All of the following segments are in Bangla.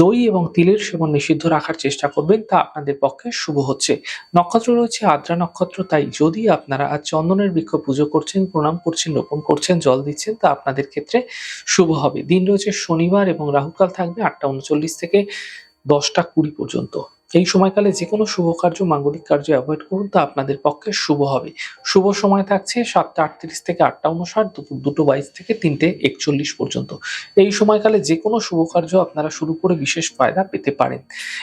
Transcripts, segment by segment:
দই এবং তিলের সেবন নিষিদ্ধ রাখার চেষ্টা করবেন, তা আপনাদের পক্ষে শুভ হচ্ছে। নক্ষত্র রয়েছে আদ্রা নক্ষত্র, তাই যদি আপনারা আজ চন্দনের বৃক্ষ পুজো করছেন, প্রণাম করছেন, রোপণ করছেন, জল দিচ্ছেন, তা আপনাদের ক্ষেত্রে শুভ হবে। দিন রয়েছে শনিবার এবং রাহুকাল থাকবে আটটা উনচল্লিশ থেকে দশটা কুড়ি পর্যন্ত। এই সময়কালে যে কোনো শুভ কার্য, মাঙ্গলিক কার্য অ্যাভয়েড করুন, তা আপনাদের পক্ষে শুভ হবে। শুভ সময় থাকছে সাতটা আটত্রিশ থেকে আটটা উনষাট দুপুর দুটো বাইশ থেকে তিনটে একচল্লিশ পর্যন্ত। এই সময়কালে যে কোনো শুভ কার্য আপনারা শুরু করে বিশেষ ফায়দা পেতে পারেন।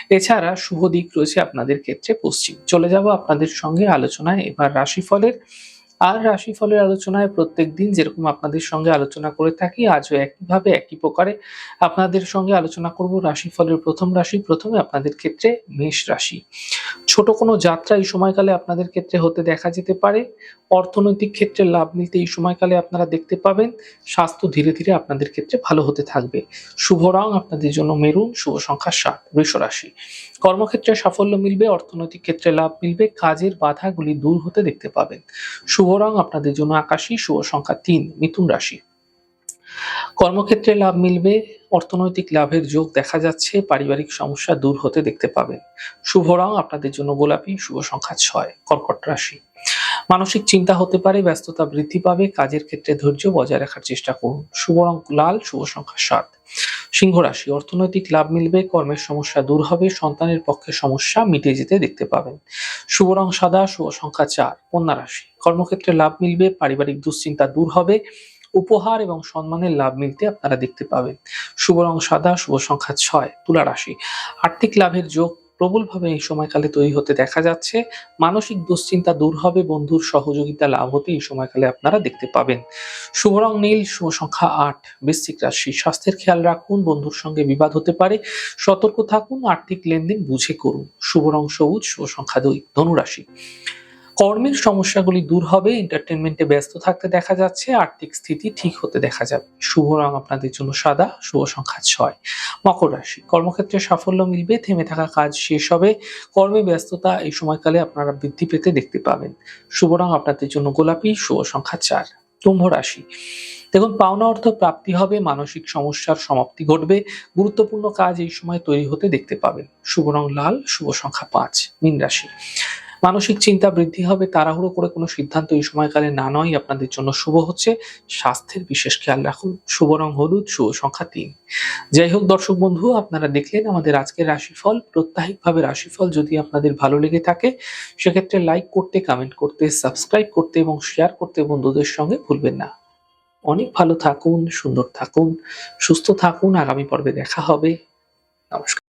এছাড়া শুভ দিক রয়েছে আপনাদের ক্ষেত্রে পশ্চিম। চলে যাব আপনাদের সঙ্গে আলোচনায়। এবার রাশিফলের আর রাশিফলের আলোচনায় প্রত্যেক দিন যেরকম আপনাদের সঙ্গে আলোচনা করে থাকি, আজও একইভাবে একই প্রকারে আপনাদের সঙ্গে আলোচনা করব রাশিফলের প্রথম রাশি, প্রথমে আপনাদের ক্ষেত্রে মেষ রাশি। ছোট কোনো যাত্রা এই সময়কালে আপনাদের ক্ষেত্রে হতে দেখা যেতে পারে। অর্থনৈতিক ক্ষেত্রে লাভ মিলতে এই সময়কালে আপনারা দেখতে পাবেন, স্বাস্থ্য ধীরে ধীরে আপনাদের ক্ষেত্রে ভালো হতে থাকবে। শুভ রং আপনাদের জন্য মেরুন, শুভ সংখ্যা সাত, বৃষ রাশি। কর্মক্ষেত্রে সাফল্য মিলবে, অর্থনৈতিক ক্ষেত্রে লাভ মিলবে, কাজের বাধাগুলি দূর হতে দেখতে পাবেন। শুভ রং আপনাদের জন্য আকাশী শুভ সংখ্যা তিন, মিথুন রাশি। কর্মক্ষেত্রে লাভ মিলবে, অর্থনৈতিক লাভের যোগ দেখা যাচ্ছে, পারিবারিক সমস্যা দূর হতে দেখতে পাবেন। শুভ রং আপনাদের জন্য গোলাপি শুভ সংখ্যা ছয়, কর্কট রাশি। মানসিক চিন্তা হতে পারে, ব্যস্ততা বৃদ্ধি পাবে, কাজের ক্ষেত্রে ধৈর্য বজায় রাখার চেষ্টা করুন। শুভ রং লাল শুভ সংখ্যা সাত। সিংহ রাশি, অর্থনৈতিক লাভ মিলবে, কর্মের সমস্যা দূর হবে, সন্তানের পক্ষে সমস্যা মিটে যেতে দেখতে পাবেন। শুভ রং সাদা, শুভ সংখ্যা চার, কন্যা রাশি, কর্মক্ষেত্রে লাভ মিলবে, পারিবারিক দুশ্চিন্তা দূর হবে, উপহার এবং সম্মানের লাভ মিলতে আপনারা দেখতে পাবেন। শুভ রং সাদা, শুভ সংখ্যা ছয়, তুলা রাশি, আর্থিক লাভের যোগ প্রবলভাবে এই সময়কালে তৈরি হতে দেখা যাচ্ছে। মানসিক দুশ্চিন্তা দূর হবে, বন্ধুর সহযোগিতা লাভ হতে এই সময়কালে আপনারা দেখতে পাবেন। শুভ রং নীল, শুভ সংখ্যা আট, বৃশ্চিক রাশি। স্বাস্থ্যের খেয়াল রাখুন, বন্ধুর সঙ্গে বিবাদ হতে পারে। সতর্ক থাকুন, আর্থিক লেনদেন বুঝে করুন। শুভ রং সবুজ, শুভ সংখ্যা দুই, ধনুরাশি। কর্মের সমস্যাগুলি দূর হবে এন্টারটেনমেন্টে ব্যস্ত থাকতে দেখা যাচ্ছে, আর্থিক স্থিতি ঠিক হতে দেখা যাবে। শুভ রং আপনাদের জন্য সাদা, শুভ সংখ্যা ছয়। মকর রাশি, কর্মক্ষেত্রে সাফল্য মিলবে, থেমে থাকা কাজ শেষ হবে, কর্মে ব্যস্ততা এই সময়কালে আপনারা বৃদ্ধি পেতে দেখতে পাবেন। শুভ রং আপনাদের জন্য গোলাপি, শুভ সংখ্যা চার। কুম্ভ রাশি, দেখুন পাওনা অর্থ প্রাপ্তি হবে, মানসিক সমস্যার সমাপ্তি ঘটবে, গুরুত্বপূর্ণ কাজ এই সময় তৈরি হতে দেখতে পাবেন। শুভ রং লাল, শুভ সংখ্যা পাঁচ। মীন রাশি মানসিক চিন্তা বৃদ্ধি হবে, তাড়াহুড়ো করে কোনো সিদ্ধান্ত এই সময়কালে না নয় আপনাদের জন্য শুভ হচ্ছে। স্বাস্থ্যের বিশেষ খেয়াল রাখুন। শুভ রং হলুদ, শুভ সংখ্যা তিন। যাই হোক দর্শক বন্ধু, আপনারা দেখলেন আমাদের আজকের রাশিফল। প্রত্যাহিকভাবে রাশিফল যদি আপনাদের ভালো লেগে থাকে, সেক্ষেত্রে লাইক করতে, কমেন্ট করতে, সাবস্ক্রাইব করতে এবং শেয়ার করতে বন্ধুদের সঙ্গে ভুলবেন না। অনেক ভালো থাকুন, সুন্দর থাকুন, সুস্থ থাকুন, আগামী পর্বে দেখা হবে। নমস্কার।